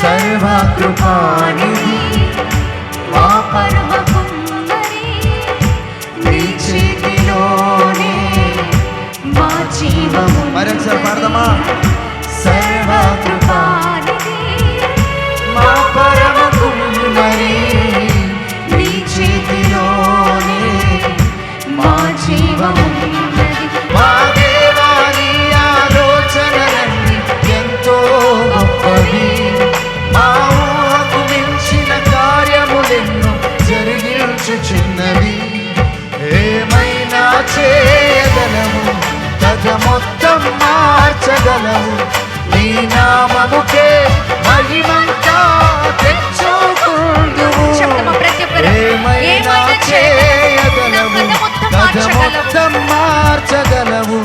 సర్వకృపానిధి మా పర్వకుమ్మరి నీ చేతిలోనే మా జీవము మరి ఒకసారి పాడదామా? మార్చుచున్నది ఏమైనా చేయగలము కథ మొత్తం మార్చగలము. నీ నామముకే మహిమంతా తెచ్చుకుందువు ఏమైనా చేయగలము కథ మొత్తం మార్చగలము.